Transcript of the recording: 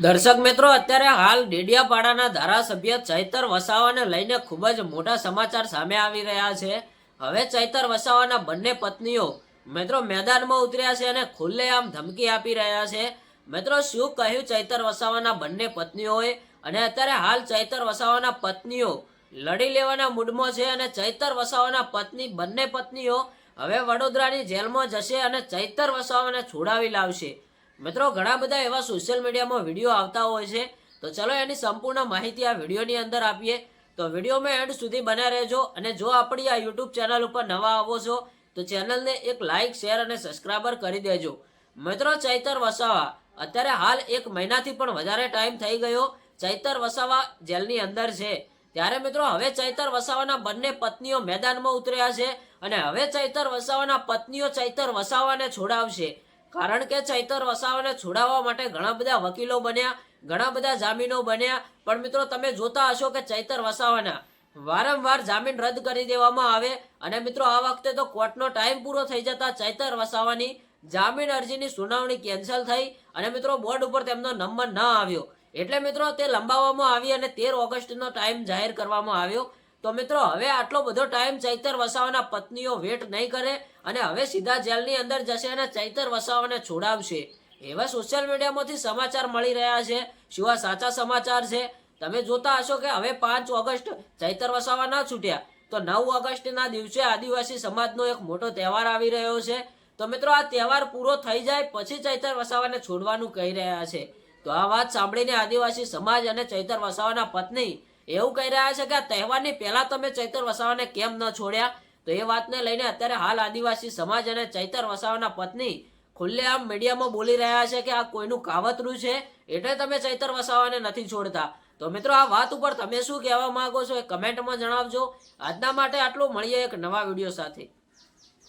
દર્શક મિત્રો, અત્યારે હાલ ડેડિયાપાડાના ધારાસભ્ય ચૈતર વસાવાને લઈને ખૂબ જ મોટા સમાચાર સામે આવી રહ્યા છે. હવે ચૈતર વસાવાના બંને પત્નીઓ મિત્રો મેદાનમાં ઉતર્યા છે અને ખુલ્લેઆમ ધમકી આપી રહ્યા છે. મિત્રો, શું કહ્યું ચૈતર વસાવાના બંને પત્નીઓએ? અને અત્યારે હાલ ચૈતર વસાવાના પત્નીઓ લડી લેવાના મૂડમાં છે અને ચૈતર વસાવાના પત્ની બંને પત્નીઓ હવે વડોદરાની જેલમાં જશે અને ચૈતર વસાવાને છોડાવી લાવશે. મિત્રો, ઘણા બધા એવા સોશિયલ મીડિયામાં વીડિયો આવતા હોય છે. તો ચલો એની સંપૂર્ણ માહિતી આ વિડીયોની અંદર આપીએ. તો વિડીયોમાં એન્ડ સુધી બન્યા રહેજો અને જો આપણી આ યુટ્યુબ ચેનલ ઉપર નવા આવો છો, તો ચેનલને એક લાઇક શેર અને સબસ્ક્રાઈબર કરી દેજો. મિત્રો, ચૈતર વસાવા. અત્યારે હાલ એક મહિનાથી પણ વધારે ટાઈમ થઈ ગયો. ચૈતર વસાવા જેલની અંદર છે. ત્યારે મિત્રો, હવે ચૈતર વસાવાના બંને પત્નીઓ મેદાનમાં ઉતર્યા છે અને હવે ચૈતર વસાવાના પત્નીઓ ચૈતર વસાવાને છોડાવશે. કારણ કે ચૈતર વસાવાને છોડાવવા માટે ઘણા બધા વકીલો બન્યા, ઘણા બધા જામીનો બન્યા. પણ મિત્રો, તમે જોતા હશો કે ચૈતર વસાવાના વારંવાર જામીન રદ કરી દેવામાં આવે અને મિત્રો, આ વખતે તો કોર્ટનો ટાઈમ પૂરો થઈ જતા ચૈતર વસાવાની જામીન અરજીની સુનાવણી કેન્સલ થઈ અને મિત્રો, બોર્ડ ઉપર તેમનો નંબર ન આવ્યો. એટલે મિત્રો, તે લંબાવવામાં આવી અને તેર ઓગસ્ટનો ટાઈમ જાહેર કરવામાં આવ્યો. તો મિત્રો, હવે આટલો બધો ટાઈમ ચૈતર વસાવાના પત્નીઓ વેટ નહીં કરે અને હવે સીધા જેલની અંદર જશે અને ચૈતર વસાવાને છોડાવશે. એવા સોશિયલ મીડિયામાંથી સમાચાર મળી રહ્યા છે. શું સાચા સમાચાર છે? તમે જોતા હશો કે હવે પાંચ ઓગસ્ટ ચૈતર વસાવા ના છૂટ્યા. તો નવ ઓગસ્ટના દિવસે આદિવાસી સમાજનો એક મોટો તહેવાર આવી રહ્યો છે. તો મિત્રો, આ તહેવાર પૂરો થઈ જાય પછી ચૈતર વસાવાને છોડવાનું કહી રહ્યા છે. તો આ વાત સાંભળીને આદિવાસી સમાજ અને ચૈતર વસાવાના પત્ની એવું કહી રહ્યા છે કે આ તહેવારની પહેલા તમે ચૈતર વસાવાને કેમ ન છોડ્યા? તો એ વાતને લઈને અત્યારે હાલ આદિવાસી સમાજ અને ચૈતર વસાવાના પત્ની ખુલ્લેઆમ મીડિયામાં બોલી રહ્યા છે કે આ કોઈનું કાવતરું છે? એટલે તમે ચૈતર વસાવાને નથી છોડતા. તો મિત્રો આ વાત ઉપર તમે શું કહેવા માંગો છો એ કમેન્ટમાં જણાવજો. આજના માટે આટલું. મળીએ એક નવા વીડિયો સાથે.